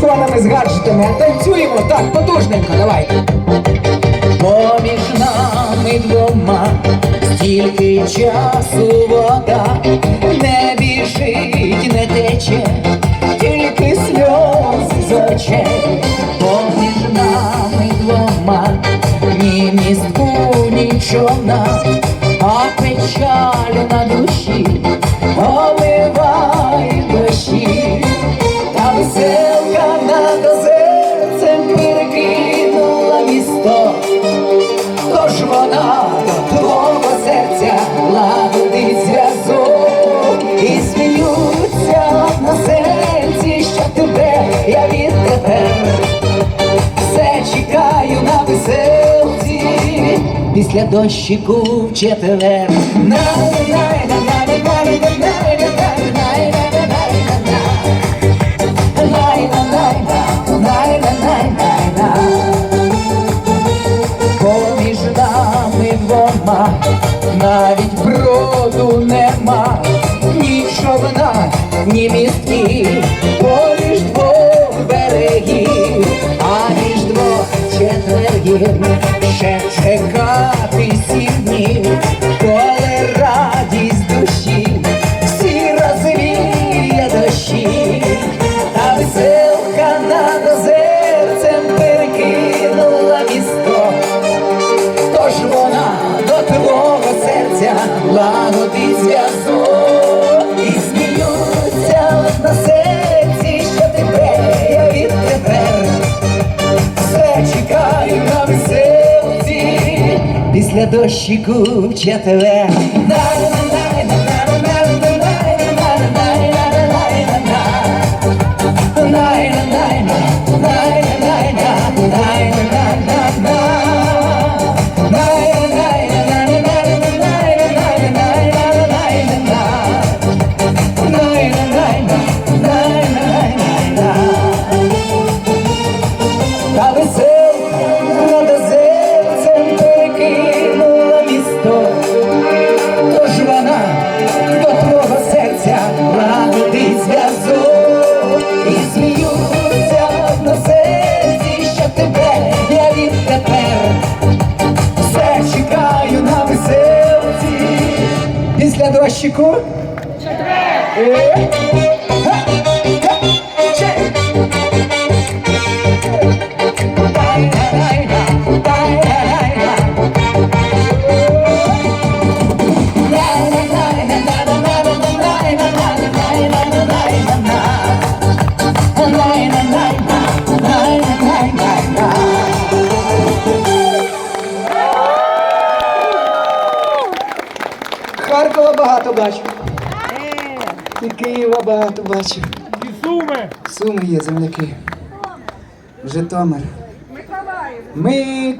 телефонами, з гаджетами, а танцюємо так, потужненько, давайте. Поміж нами двома стільки часу вода не біжить, не тече, тільки сльози з очей. Поміж нами двома ні містку, ні човна, а печаль на душі оливає дощі. Та веселка після дощику в четвер. Поміж нами двома навіть броду нема, ні човна, ні містки, четвергів ще чекати сім днів, коли радість душі всі розвіє дощі, а веселка над озерцем перекинула місто. Тож вона до твого серця лагодить зв'язок після дощику в четвер. Після дощику. Е, Харкова багато бачу. І Києва багато бачу. І суми. Суми є земляки. Житомир. Ми